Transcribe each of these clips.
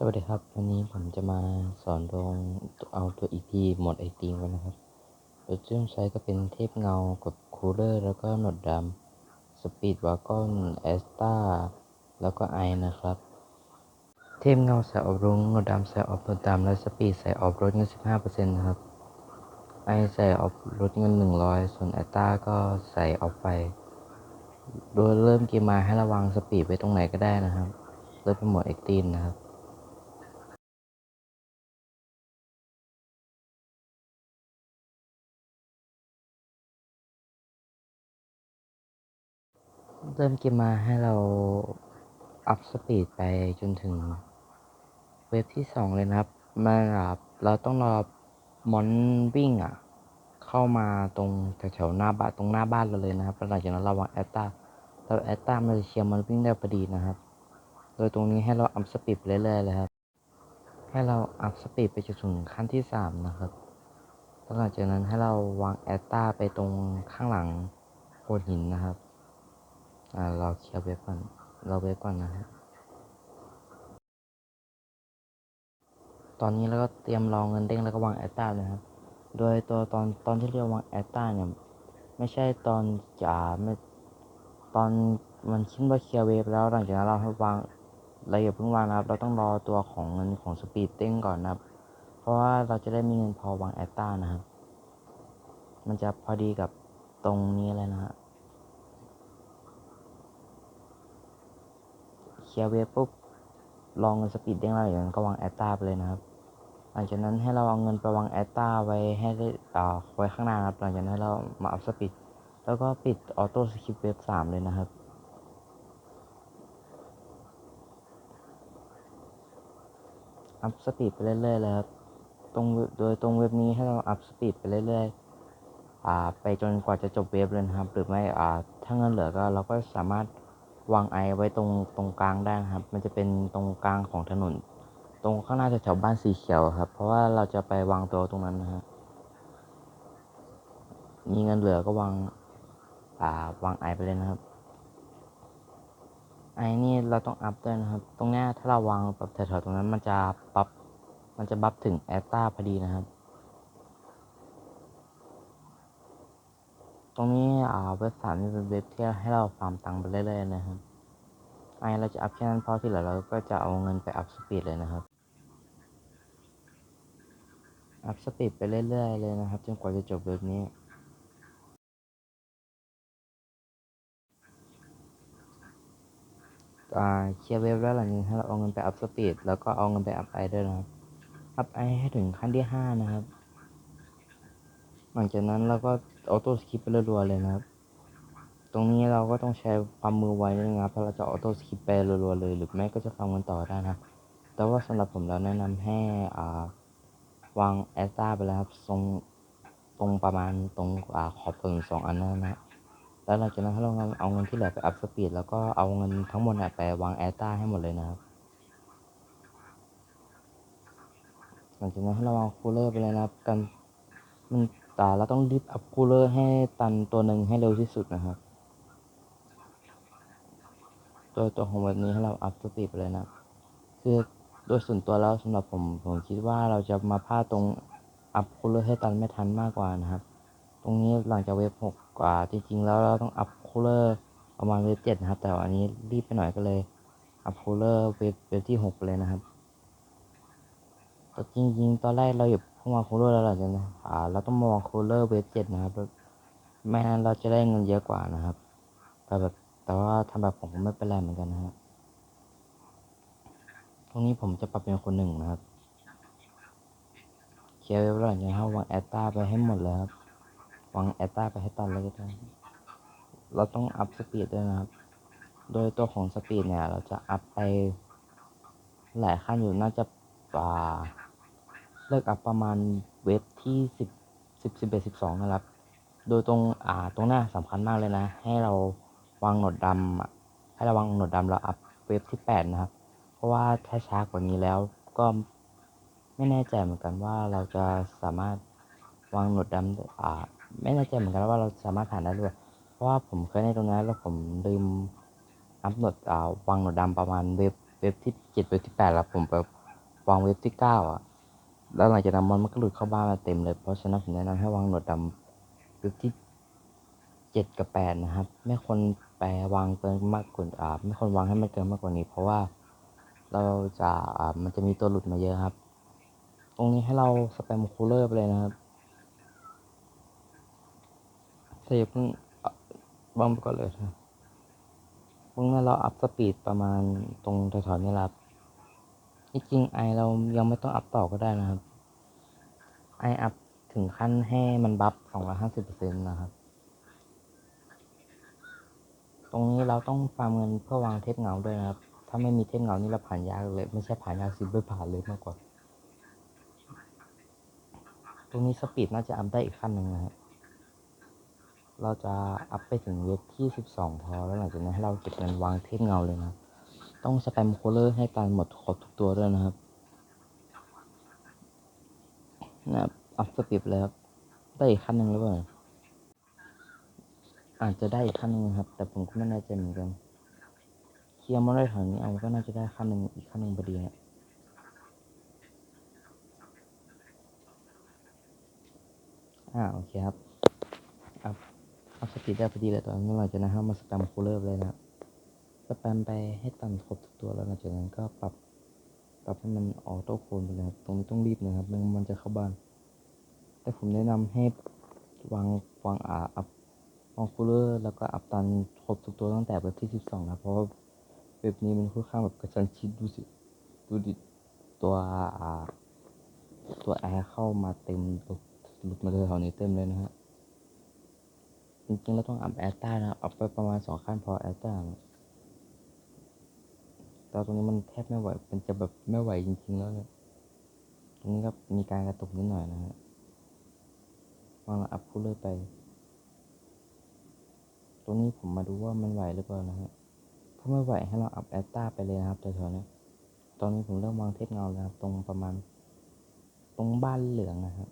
สวัสดีครับ วันนี้ผมจะมาสอนลงเอาตัว EP หมดไอตีมกันนะครับโดยที่ต้องใช้ก็เป็นเทพเงากับคูลเลอร์ แล้วก็หนวดดำสปีดวากอนแอสตาแล้วก็ไอนะครับ เทพเงาใส่ออบรุ้งหนวดดำใส่ออบหนวดดำและสปีดใส่ออบรถเงิน15%นะครับไอใส่ออบรถเงิน100ส่วนแอสตาก็ใส่ออบไป โดยเริ่มเกมมาให้ระวังสปีดไว้ตรงไหนก็ได้นะครับ เริ่มเป็นหมดเอ็กตีนนะครับ เริ่มเกมมาให้เราอัพสปีดไปจนถึงเวฟที่สองเลยนะครับ มาแบบเราต้องรอมอนวิ่งอะ เข้ามาตรงแถวๆหน้าบ้านตรงหน้าบ้านเราเลยนะครับหลังจากนั้นเราวางแอตตาเราแอตตามันจะเชียร์มันวิ่งได้พอดีนะครับ โดยตรงนี้ให้เราอัพสปีดเรื่อยๆเลยครับ ให้เราอัพสปีดไปจนถึงขั้นที่สามนะครับหลังจากนั้นให้เราวางแอตตาไปตรงข้างหลังโคนหินนะครับ เราเคลียร์เว็บก่อน เราเว็บก่อนนะครับตอนนี้เราก็เตรียมรองเงินเด้งแล้วก็วางแอตตาเลยครับ โดยตัวตอนตอนที่เราวางแอตตาเนี่ยไม่ใช่ตอนจ่าไม่ตอนมันคิดว่าเคลียร์เวฟแล้วหลังจากนั้นเราให้วางเราอย่าเพิ่งวางนะครับ เราต้องรอตัวของเงินของสปีดเด้งก่อนนะครับ เพราะว่าเราจะได้มีเงินพอวางแอตตานะครับ มันจะพอดีกับตรงนี้เลยนะฮะ เค ลียร์เวฟปุ๊บลองเงินสปีดเด้งแล้วอย่างนั้นก็วางแอตตาไปเลยนะครับ หลังจากนั้นให้เราเอาเงินไปวางแอตตาไว้ให้ได้อ่าไว้ข้างหน้าครับหลังจากนั้นเรามาอัพสปีดแล้วก็ปิดออโต้สคริปเวฟสามเลยนะครับอัพสปีดไปเรื่อยๆเลยครับตรงโดยตรงเว็บนี้ให้เราอัพสปีดไปเรื่อยๆ อ่า ไปจนกว่าจะจบเว็บเลยนะครับ หรือไม่ อ่า ถ้าเงินเหลือก็เราก็สามารถ วางไอไว้ตรงตรงกลางได้นะครับ มันจะเป็นตรงกลางของถนน ตรงข้างหน้าแถวบ้านสีเขียวครับ เพราะว่าเราจะไปวางตัวตรงนั้นนะฮะมีเงินเหลือก็วางอ่าวางไอไปเลยนะครับ ไอนี่เราต้องอัพด้วยนะครับ ตรงนี้ถ้าเราวางแบบแถวๆตรงนั้นมันจะปับมันจะบัฟถึงแอตตาพอดีนะครับ ตรงนี้อ่าเว็บสามนี่เป็นเว็บที่ให้เราฟาร์มตังค์ไปเรื่อยๆนะครับไอเราจะอัพแค่นั้นพอที่เหลือเราก็จะเอาเงินไปอัพสปีดเลยนะครับ อัพสปีดไปเรื่อยๆเลยนะครับจนกว่าจะจบเว็บนี้อ่าเคลียร์เว็บแล้วหลังจากนี้ให้เราเอาเงินไปอัพสปีดแล้วก็เอาเงินไปอัพไอด้วยนะครับ อัพไอให้ถึงขั้นที่ห้านะครับ ลังจากนั้นเราก็ออโต้สคิปไปรัวๆเลยนะครับ ตรงนี้เราก็ต้องใช้ความมือไวนิดนึงนะครับเพราะเราจะออโต้สคิปไปรัวๆเลย หรือไม่ก็จะฟังมันต่อได้นะ แต่ว่าสำหรับผมแล้วแนะนำให้อ่าวางแอสตาไปแล้วครับทรงตรงประมาณตรงอ่าขอบถนนสองอันนั้นนะแล้วหลังจากนั้นเราเอาเงินที่เหลือไปอัพสปีดแล้วก็เอาเงินทั้งหมดไปวางแอสตาให้หมดเลยนะครับหลังจากนั้นให้เราวางคูลเลอร์ไปเลยนะครับกันมัน แต่เราต้องรีบอัพคูลเลอร์ให้ตันตัวหนึ่งให้เร็วที่สุดนะครับโดยตัวของแบบนี้ให้เราอัพสปีดไปเลยนะ คือโดยส่วนตัวแล้วสำหรับผมผมคิดว่าเราจะมาพลาดตรงอัพคูลเลอร์ให้ตันไม่ทันมากกว่านะครับ ตรงนี้หลังจากเวฟหกกว่า จริง ๆ แล้วเราต้องอัพคูลเลอร์ประมาณเวฟเจ็ดนะครับ แต่อันนี้รีบไปหน่อยก็เลยอัพคูลเลอร์เวฟเวฟที่หกเลยนะครับแต่จริง ๆ ตอนแรกเราหยิ บเข้ามาคูลเลอร์แล้วหลังจากนั้นอ่า เราต้องมองคูลเลอร์เวฟเจ็ดนะครับไม่นั้นเราจะได้เงินเยอะกว่านะครับ แต่แบบแต่ว่าทำแบบผมก็ไม่เป็นไรเหมือนกันนะครับตรงนี้ผมจะปรับเป็นคนหนึ่งนะครับเคลียร์เว็บแล้วอย่างนี้ครับวางแอตตาไปให้หมดเลยครับวางแอตตาไปให้ตันเลยก็ได้เราต้องอัพสปีดด้วยนะครับ โดยตัวของสปีดเนี่ย เราจะอัพไปหลายขั้นอยู่น่าจะอ่า เลิกอัพประมาณเว็บที่สิบสิบสิบเอ็ดสิบสองนะครับ โดยตรงอ่าตรงหน้าสำคัญมากเลยนะ ให้เราวางหนวดดำอะให้เราวางหนวดดำเราอัพเว็บที่แปดนะครับ เพราะว่าถ้าช้ากว่านี้แล้วก็ไม่แน่ใจเหมือนกันว่าเราจะสามารถวางหนวดดำอ่าไม่แน่ใจเหมือนกันว่าเราสามารถผ่านได้ด้วยเพราะว่าผมเคยในตรงนั้นแล้วผมลืมอัพหนวดอ่าวางหนวดดำประมาณเว็บเว็บที่เจ็ดเว็บที่แปดแล้วผมไปวางเว็บที่เก้าอะ แล้วหลังจากนั้นมันก็หลุดเข้าบ้านมาเต็มเลย เพราะฉะนั้นผมแนะนำให้วางหนวดดำเว็บที่เจ็ดกับแปดนะครับ ไม่ควรแปลวางเกินมากกว่าอ่าไม่ควรวางให้มันเกินมากกว่านี้ เพราะว่าเราจะอ่ามันจะมีตัวหลุดมาเยอะครับ ตรงนี้ให้เราสแปมคูลเลอร์ไปเลยนะครับแต่อย่าเพิ่งวางไปก่อนเลยนะเมื่อเราอัพสปีดประมาณตรงแถวๆนี้ละครับ ที่จริงไอเรายังไม่ต้องอัพต่อก็ได้นะครับ ไออัพถึงขั้นให้มันบัฟสองร้อยห้าสิบเปอร์เซ็นต์นะครับ ตรงนี้เราต้องฟาร์มเงินเพื่อวางเทปเงาด้วยนะครับ ถ้าไม่มีเทปเงานี่เราผ่านยากเลย ไม่ใช่ผ่านยากสิไม่ผ่านเลยมากกว่า ตรงนี้สปีดน่าจะอัพได้อีกขั้นหนึ่งนะครับเราจะอัพไปถึงเวทที่สิบสองพอแล้วหลังจากนั้นให้เราเก็บเงินวางเทปเงาเลยนะครับ ต้องสแปมโคลเลอร์ให้ตันหมดครบทุกตัวด้วยนะครับนะครับอัพสปีดเลยครับได้อีกขั้นหนึ่งหรือเปล่าอาจจะได้อีกขั้นหนึ่งครับ แต่ผมก็ไม่แน่ใจเหมือนกันเคลียร์มาได้แถวนี้เอาก็น่าจะได้ขั้นหนึ่งอีกขั้นหนึ่งพอดีครับอ่าโอเคครับอัพอัพสปีดได้พอดีเลยตอนนี้หลังจากนั้นให้มาสแปมคูลเลอร์เลยนะครับ สแปมไปให้ตันครบทุกตัวแล้วหลังจากนั้นก็ปรับปรับให้มันออโต้โคนไปเลยตรงนี้ต้องรีบนะครับมันมันจะเข้าบ้าน แต่ผมแนะนำให้วางวางอ่าอัพวางคูลเลอร์แล้วก็อัพตันครบทุกตัวตั้งแต่เว็บที่สิบสองนะเพราะว่าเว็บนี้มันค่อนข้างแบบกระชั้นชิดดูสิดูดิตัวอ่าตัวแอร์เข้ามาเต็มหลุดหลุดมาเลยแถวนี้เต็มเลยนะฮะจริงๆเราต้องอัพแอร์ต้านะครับอัพไปประมาณสองขั้นพอแอร์ต้านะ แต่ตรงนี้มันแทบไม่ไหวมันจะแบบไม่ไหวจริงๆแล้วเนี่ยตรงนี้ก็มีการกระตุกนิดหน่อยนะฮะวางอัพคูลเลอร์ไป ตรงนี้ผมมาดูว่ามันไหวหรือเปล่านะฮะ ถ้าไม่ไหวให้เราอัพแอตตาไปเลยนะครับแถวๆนี้ตอนนี้ผมเริ่มวางเทปเงาแล้วครับ ตรงประมาณ ตรงบ้านเหลืองนะครับ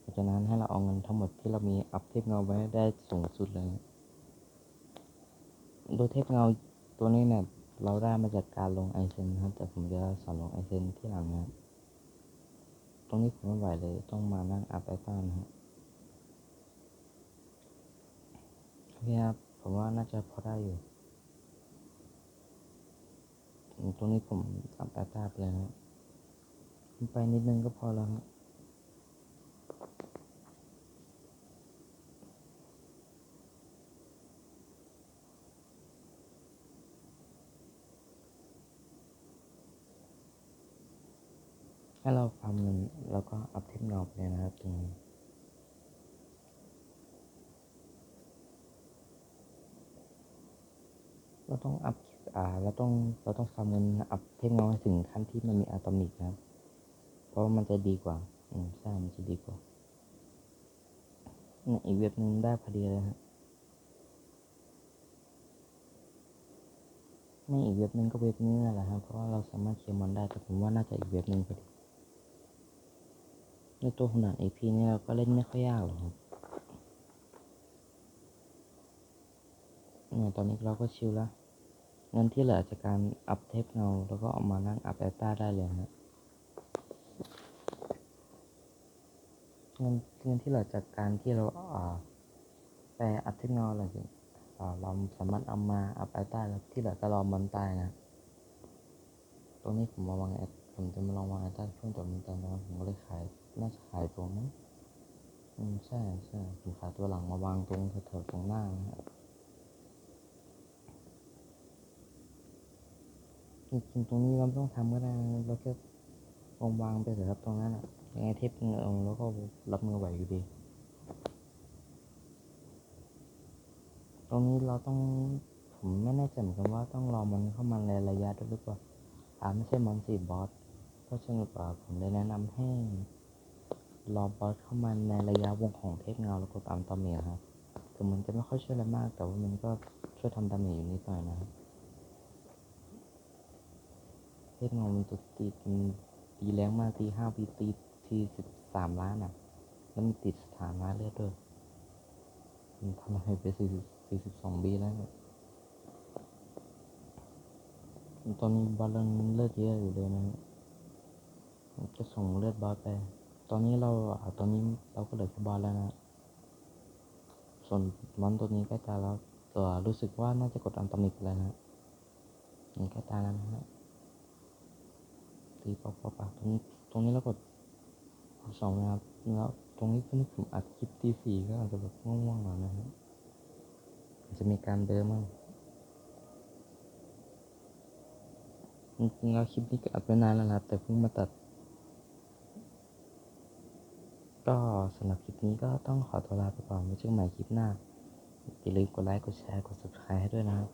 เพราะฉะนั้นให้เราเอาเงินทั้งหมดที่เรามีอัพเทปเงาไว้ได้สูงสุดเลย โดยเทปเงาตัวนี้เนี่ย เราได้มาจากการลงไอเซนนะครับ แต่ผมจะสอนลงไอเซนที่หลังนะครับ ตรงนี้ผมไม่ไหวเลยต้องมานั่งอัพแอตตานะฮะโอเคครับ ผมว่าน่าจะพอได้อยู่ตรงนี้ผมอัพแอตตาไปเลยนะไปนิดนึงก็พอแล้วครับให้เราฟาร์มเงินแล้วก็อัพเทปเงาไปเลยนะครับตรงนี้ เราต้องอัพอ่าเราต้องเราต้องฟาร์มเงินอัพเทคโนโลยีถึงขั้นที่มันมีอะตอมิกนะครับเพราะมันจะดีกว่า อืมใช่มันจะดีกว่าเนี่ยอีกเว็บหนึ่งได้พอดีเลยฮะไม่อีกเว็บหนึ่งก็เว็บนี้แหละครับเพราะว่าเราสามารถเคลียร์มันได้แต่ผมว่าน่าจะอีกเว็บหนึ่งพอดีในตัวของด่าน AP เนี่ยเราก็เล่นไม่ค่อยยากหรอกครับ เนี่ย ตอนนี้เราก็ชิลแล้วเงินที่เหลือจากการอัพเทปเงาแล้วก็เอามานั่งอัพแอตตาได้เลยนะเงินเงินที่เหลือจากการที่เราอ่าไปอัพเทปเงาอะไรอย่างเราสามารถเอามาอัพแอตตาแล้วที่เหลือก็รอมันตายนะตรงนี้ผมมาวางแอตผมจะมาลองวางแอตตาเพิ่มตัวมันตายนะผมก็เลยขายน่าจะขายตัวมั้งอืมใช่ใช่ผมขายตัวหลังมาวางตรงแถวๆตรงหน้านะฮะ จริงๆตรงนี้เราไม่ต้องทำก็ได้เราแค่วางวางไปเถอะครับตรงนั้นอะยังไงเทปเงาแล้วก็รับมือไหวอยู่ดี ตรงนี้เราต้องผมไม่แน่ใจเหมือนกันว่าต้องรอมันเข้ามาในระยะด้วยหรือเปล่าอ่าไม่ใช่มอนสีบอสเพราะฉะนั้นอ่าผมเลยแนะนำให้รอบอสเข้ามาในระยะวงของเทปเงาแล้วก็ตามตอมเมียครับถึงมันจะไม่ค่อยช่วยอะไรมาก แต่ว่ามันก็ช่วยทำดาเมจอยู่นิดหน่อยนะครับ เทพเงามันจะตีมันตีแรงมากตีห้าปีตีทีสิบสามล้านอะ แล้วมันติดสถานะเลือดด้วยมันทำอะไรไปสี่สี่สิบสองปีแล้วเนี่ยตอนนี้บอลลันเลือดเยอะอยู่เลยนะจะส่งเลือดบอสไป ตอนนี้เราตอนนี้เราก็เหลือแค่บอสแล้วนะ ส่วนมอนตัวนี้ใกล้ตายแล้วตัวรู้สึกว่าน่าจะกดอันตอมิกแล้วนะนี่ใกล้ตายแล้วนะฮะ ตีปอกปอกปอกตรงนี้ตรงนี้เรากดสองนะครับแล้วตรงนี้ตอนนี้ผมอัดคลิปตีสี่ก็อาจจะแบบง่วงๆหน่อยนะฮะอาจจะมีการเดินมั่งจริงๆแล้วคลิปนี้ก็อัดไว้นานแล้วนะครับ แต่เพิ่งมาตัด ก็สำหรับคลิปนี้ก็ต้องขอตัวลาไปก่อนไว้เจอกันใหม่คลิปหน้าอย่าลืมกดไลค์กดแชร์กด subscribe ให้ด้วยนะครับ